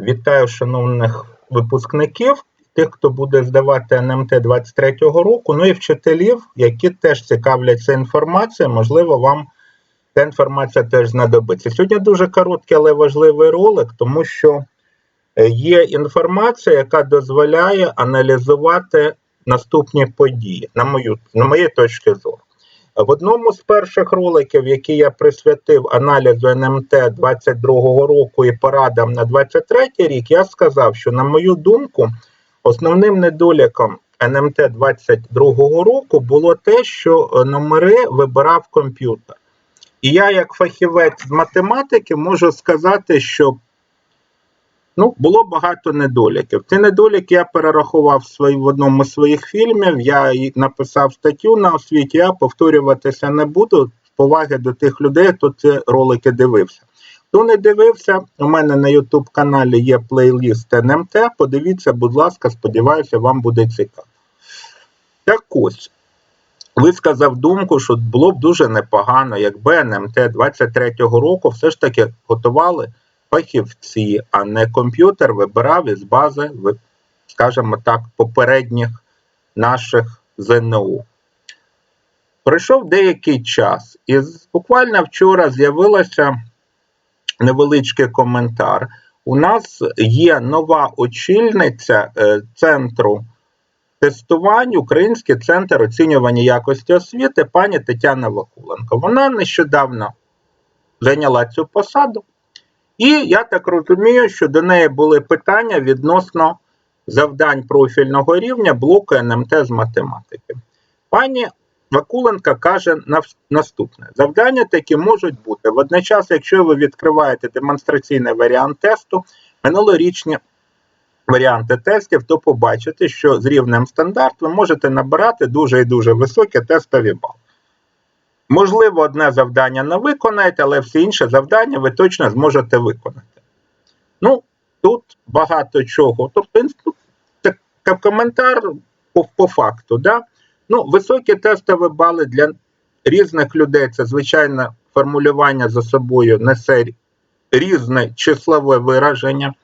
Вітаю шановних випускників, тих, хто буде здавати НМТ 23-го року, ну і вчителів, які теж цікавляться інформацією. Можливо, вам ця інформація теж знадобиться. Сьогодні дуже короткий, але важливий ролик, тому що е, є інформація, яка дозволяє аналізувати наступні події, на мою на моєї точки зору. В одному з перших роликів, які я присвятив аналізу НМТ 22-го року і порадам на 23-й рік, я сказав, що, на мою думку, основним недоліком НМТ 22-го року було те, що е, номери вибирав комп'ютер. І я, як фахівець з математики, можу сказати, що Ну, було багато недоліків. Ці недоліки я перерахував свої, в одному з своїх фільмів. Я написав статтю на освіті, я повторюватися не буду з поваги до тих людей, хто ці ролики дивився. Хто не дивився, у мене на YouTube каналі є плейліст НМТ. Подивіться, будь ласка, сподіваюся, вам буде цікаво. Так ось, висказав думку, що було б дуже непогано, якби НМТ 23-го року все ж таки готували фахівці, а не комп'ютер вибирав із бази, скажімо так, попередніх наших ЗНО. Пройшов деякий час, і буквально вчора з'явилося невеличкий коментар. У нас є нова очільниця е, центру тестувань, Український центр оцінювання якості освіти, пані Тетяна Вакуленко. Вона нещодавно зайняла цю посаду. І я так розумію, що до неї були питання відносно завдань профільного рівня блоку НМТ з математики. Пані Вакуленка каже наступне: завдання такі можуть бути. Водночас, якщо ви відкриваєте демонстраційний варіант тесту, минулорічні варіанти тестів, то побачите, що з рівнем стандарт ви можете набирати дуже і дуже високі тестові бали. Можливо, одне завдання не виконаєте, але всі інші завдання ви точно зможете виконати. Ну, тут багато чого. Тобто, так, коментар по, по факту. Да? Ну, Високі тестові бали для різних людей це, звичайно, формулювання за собою несе різне числове вираження.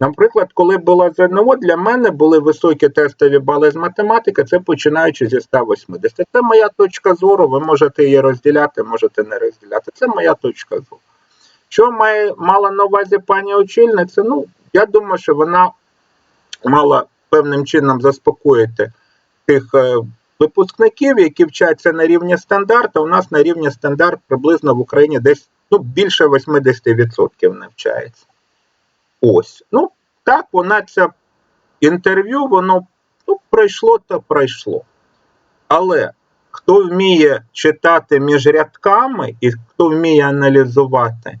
Наприклад, коли була ЗНО, для мене були високі тестові бали з математики, це починаючи зі 180. Це моя точка зору, ви можете її розділяти, можете не розділяти. Це моя точка зору. Що має, мала на увазі пані очільниця? Ну, я думаю, що вона мала певним чином заспокоїти тих е, випускників, які вчаться на рівні стандарту. У нас на рівні стандарт приблизно в Україні десь ну, більше 80% навчається. Ось. Ну, так, вона це інтерв'ю, воно ну, пройшло то пройшло. Але хто вміє читати між рядками і хто вміє аналізувати,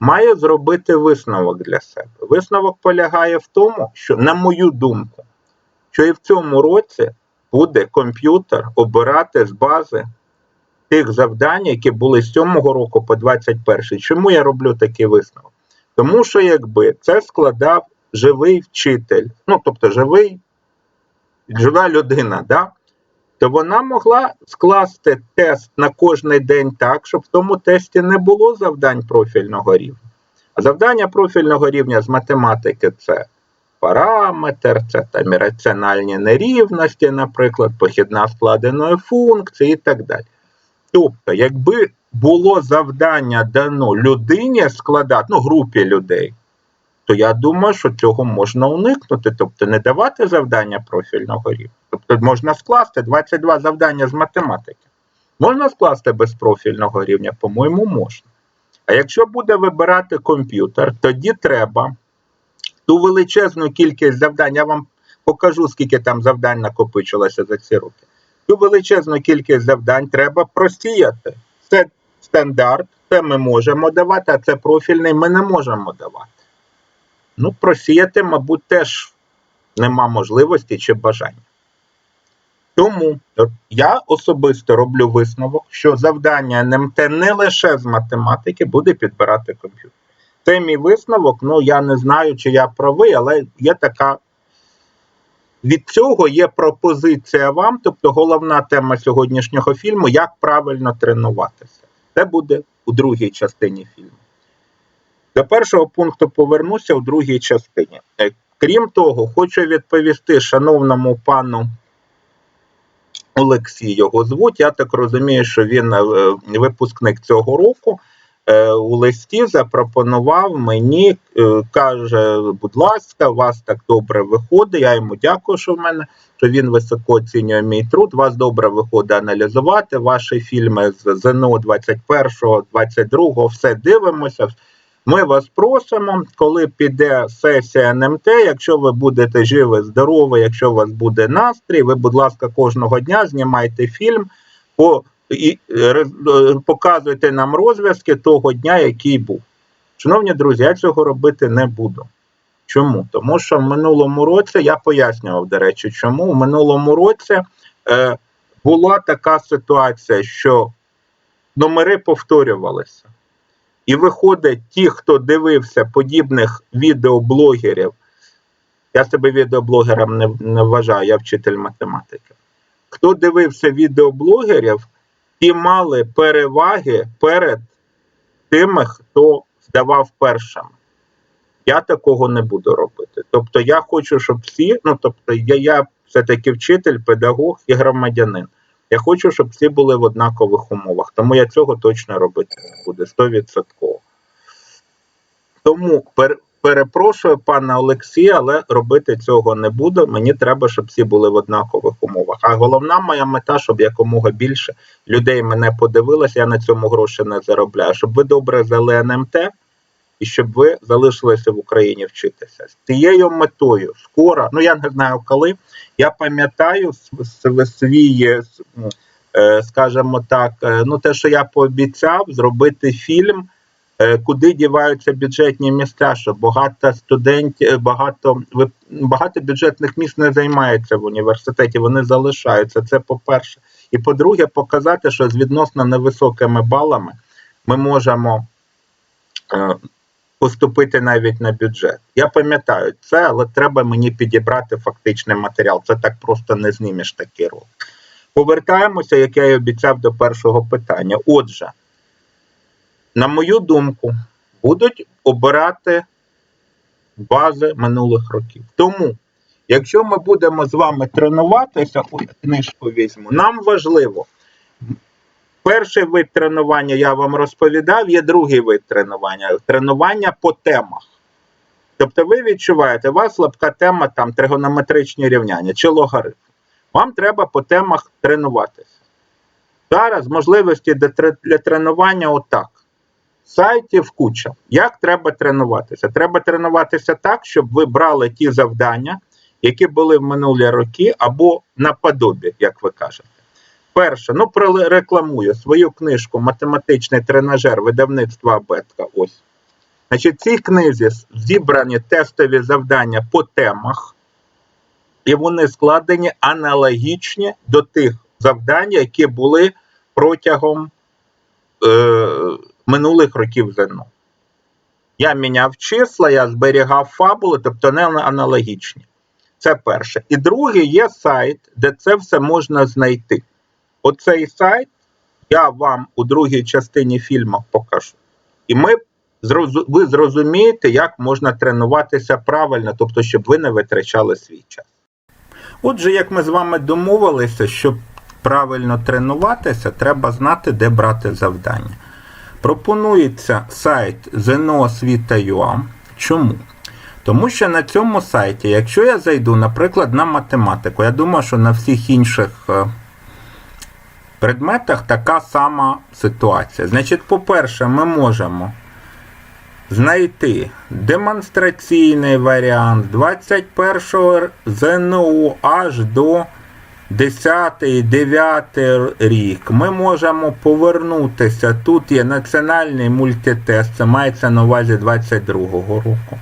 має зробити висновок для себе. Висновок полягає в тому, що, на мою думку, що і в цьому році буде комп'ютер обирати з бази тих завдань, які були з 7 року по 21. Чому я роблю такий висновок? Тому що якби це складав живий вчитель, ну тобто живий, жива людина, да? то вона могла скласти тест на кожний день так, щоб в тому тесті не було завдань профільного рівня. А завдання профільного рівня з математики це параметр, це там і раціональні нерівності, наприклад, похідна складеної функції і так далі. Тобто, якби було завдання дано людині складати, ну, групі людей, то я думаю, що цього можна уникнути, тобто не давати завдання профільного рівня. Тобто можна скласти 22 завдання з математики. Можна скласти без профільного рівня, по-моєму, можна. А якщо буде вибирати комп'ютер, тоді треба ту величезну кількість завдань, я вам покажу, скільки там завдань накопичилося за ці роки. Ту величезну кількість завдань треба просіяти. Це стандарт, це ми можемо давати, а це профільний ми не можемо давати. Ну, просіяти, мабуть, теж нема можливості чи бажання. Тому я особисто роблю висновок, що завдання НМТ не лише з математики буде підбирати комп'ютер. Це мій висновок, ну я не знаю, чи я правий, але є така. Від цього є пропозиція вам, тобто головна тема сьогоднішнього фільму як правильно тренуватися. Це буде у другій частині фільму. До першого пункту повернуся у другій частині. Е, Крім того, хочу відповісти шановному пану Олексію. його звуть. Я так розумію, що він е, випускник цього року. Е, У листі запропонував мені, е, каже, будь ласка, у вас так добре виходить. Я йому дякую, що в мене що він високо оцінює мій труд. Вас добре виходить аналізувати. Ваші фільми з ЗНО 21-го, 22-го, все дивимося. Ми вас просимо, коли піде сесія НМТ, якщо ви будете живі, здорові, якщо у вас буде настрій, ви, будь ласка, кожного дня знімайте фільм, по, і, е, е, показуйте нам розв'язки того дня, який був. Шановні друзі, я цього робити не буду. Чому? Тому що в минулому році я пояснював, до речі, чому в минулому році е, була така ситуація, що номери повторювалися. І виходить, ті, хто дивився подібних відеоблогерів, я себе відеоблогером не, не вважаю, я вчитель математики. Хто дивився відеоблогерів, ті мали переваги перед тими, хто здавав першими. Я такого не буду робити. Тобто, я хочу, щоб всі, ну тобто, я, я все-таки вчитель, педагог і громадянин. Я хочу, щоб всі були в однакових умовах. Тому я цього точно робити не буду 100%. Тому пер, перепрошую пана Олексія, але робити цього не буду. Мені треба, щоб всі були в однакових умовах. А головна моя мета, щоб якомога більше людей мене подивилося, я на цьому гроші не заробляю. Щоб ви добре взяли НМТ і щоб ви залишилися в Україні вчитися. З тією метою скоро, ну я не знаю коли. Я пам'ятаю свій, е, скажімо так, е, ну те, що я пообіцяв, зробити фільм, куди діваються бюджетні місця, що багато студентів, багато багато бюджетних місць не займається в університеті, вони залишаються. Це по-перше. І по-друге, показати, що з відносно невисокими балами ми можемо поступити навіть на бюджет. Я пам'ятаю це, але треба мені підібрати фактичний матеріал. Це так просто не знімеш такий ролик. Повертаємося, як я і обіцяв до першого питання. Отже, на мою думку, будуть обирати бази минулих років. Тому, якщо ми будемо з вами тренуватися, книжку візьму, нам важливо. Перший вид тренування я вам розповідав, є другий вид тренування тренування по темах. Тобто ви відчуваєте, у вас слабка тема там тригонометричні рівняння чи логарифм. Вам треба по темах тренуватися. Зараз можливості для тренування отак. Сайтів куча. Як треба тренуватися? Треба тренуватися так, щоб ви брали ті завдання, які були в минулі роки, або наподобі, як ви кажете. Перше, ну прорекламую свою книжку Математичний тренажер видавництва Абетка. Ось. Значить, в цій книзі зібрані тестові завдання по темах, і вони складені аналогічні до тих завдань, які були протягом е, минулих років ЗНО. Я міняв числа, я зберігав фабули, тобто не аналогічні. Це перше. І друге, є сайт, де це все можна знайти. Оцей сайт я вам у другій частині фільму покажу. І ми ви зрозумієте, як можна тренуватися правильно, тобто, щоб ви не витрачали свій час. Отже, як ми з вами домовилися, щоб правильно тренуватися, треба знати, де брати завдання. Пропонується сайт ZNOSvita.ua. Чому? Тому що на цьому сайті, якщо я зайду, наприклад, на математику, я думаю, що на всіх інших е, предметах така сама ситуація. Значить, по-перше, ми можемо знайти демонстраційний варіант 21 ЗНО аж до 10-9 рік. Ми можемо повернутися. Тут є національний мультитест, це мається на увазі 22 року.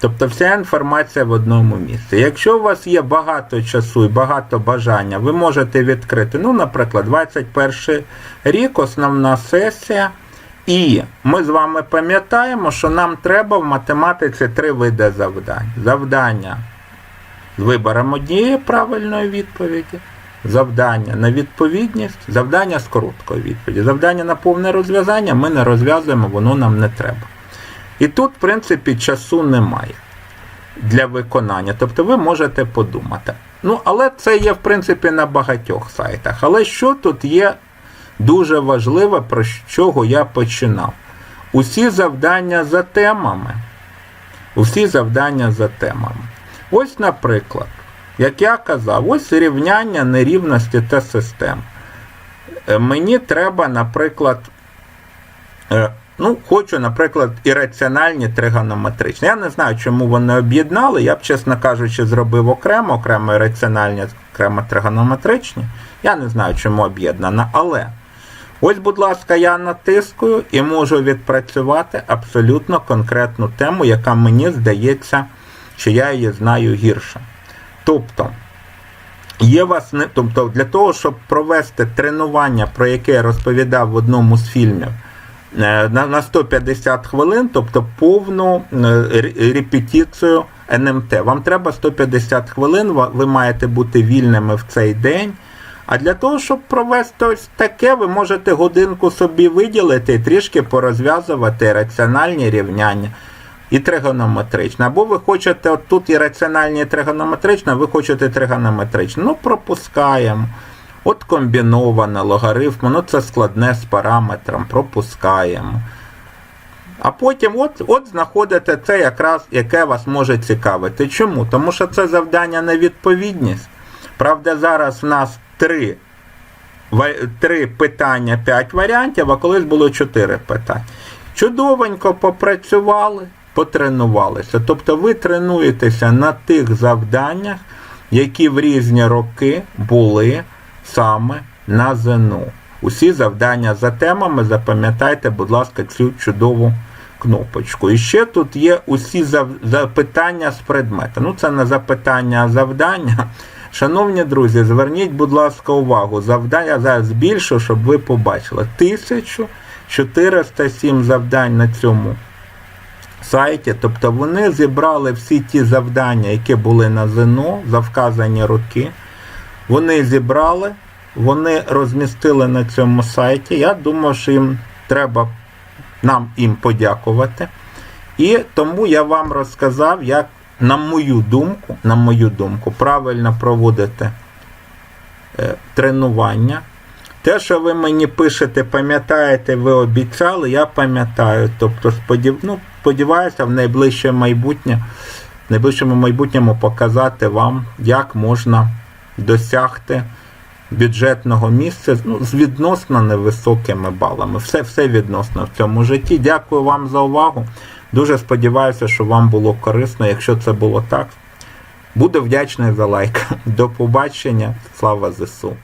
Тобто вся інформація в одному місці. Якщо у вас є багато часу і багато бажання, ви можете відкрити, ну, наприклад, 21 рік, основна сесія. І ми з вами пам'ятаємо, що нам треба в математиці три види завдань. Завдання вибором однієї правильної відповіді, завдання на відповідність, завдання з короткої відповіді. Завдання на повне розв'язання ми не розв'язуємо, воно нам не треба. І тут, в принципі, часу немає для виконання. Тобто ви можете подумати. Ну, але це є, в принципі, на багатьох сайтах. Але що тут є дуже важливе, про чого я починав? Усі завдання за темами. Усі завдання за темами. Ось, наприклад, як я казав, ось рівняння нерівності та систем. Е, Мені треба, наприклад, е, ну, хочу, наприклад, ірраціональні тригонометричні. Я не знаю, чому вони об'єднали. Я б, чесно кажучи, зробив окремо, окремо ірраціональні, окремо тригонометричні. Я не знаю, чому об'єднано, але. Ось, будь ласка, я натискую і можу відпрацювати абсолютно конкретну тему, яка мені здається, що я її знаю гірше. Тобто, є вас не, тобто для того, щоб провести тренування, про яке я розповідав в одному з фільмів, е, на, на 150 хвилин, тобто повну е, репетицію НМТ. Вам треба 150 хвилин, ви маєте бути вільними в цей день. А для того, щоб провести ось таке, ви можете годинку собі виділити і трішки порозв'язувати раціональні рівняння і тригонометричне. Або ви хочете от тут і раціональні і тригонометричне, ви хочете тригонометричне. Ну, пропускаємо. От комбіноване логарифм, ну це складне з параметром, пропускаємо. А потім от, от знаходите це якраз, яке вас може цікавити. Чому? Тому що це завдання на відповідність. Правда, зараз в нас три, три питання, п'ять варіантів, а колись було чотири питання. Чудовенько попрацювали, потренувалися. Тобто ви тренуєтеся на тих завданнях, які в різні роки були саме на ЗНО. Усі завдання за темами, запам'ятайте, будь ласка, цю чудову кнопочку. І ще тут є усі запитання з предмета. Ну, це не запитання, а завдання. Шановні друзі, зверніть, будь ласка, увагу. Завдання зараз збільшу, щоб ви побачили. 1407 завдань на цьому сайті. Тобто вони зібрали всі ті завдання, які були на ЗНО за вказані роки. Вони зібрали, вони розмістили на цьому сайті. Я думаю, що їм треба нам їм подякувати. І тому я вам розказав, як, на мою думку, на мою думку, правильно проводити е, тренування. Те, що ви мені пишете, пам'ятаєте, ви обіцяли, я пам'ятаю. Тобто, сподів... ну, сподіваюся, в найближче майбутнє, в найближчому майбутньому показати вам, як можна досягти бюджетного місця ну, з відносно невисокими балами. Все, все відносно в цьому житті. Дякую вам за увагу. Дуже сподіваюся, що вам було корисно. Якщо це було так, буду вдячний за лайк. До побачення. Слава ЗСУ!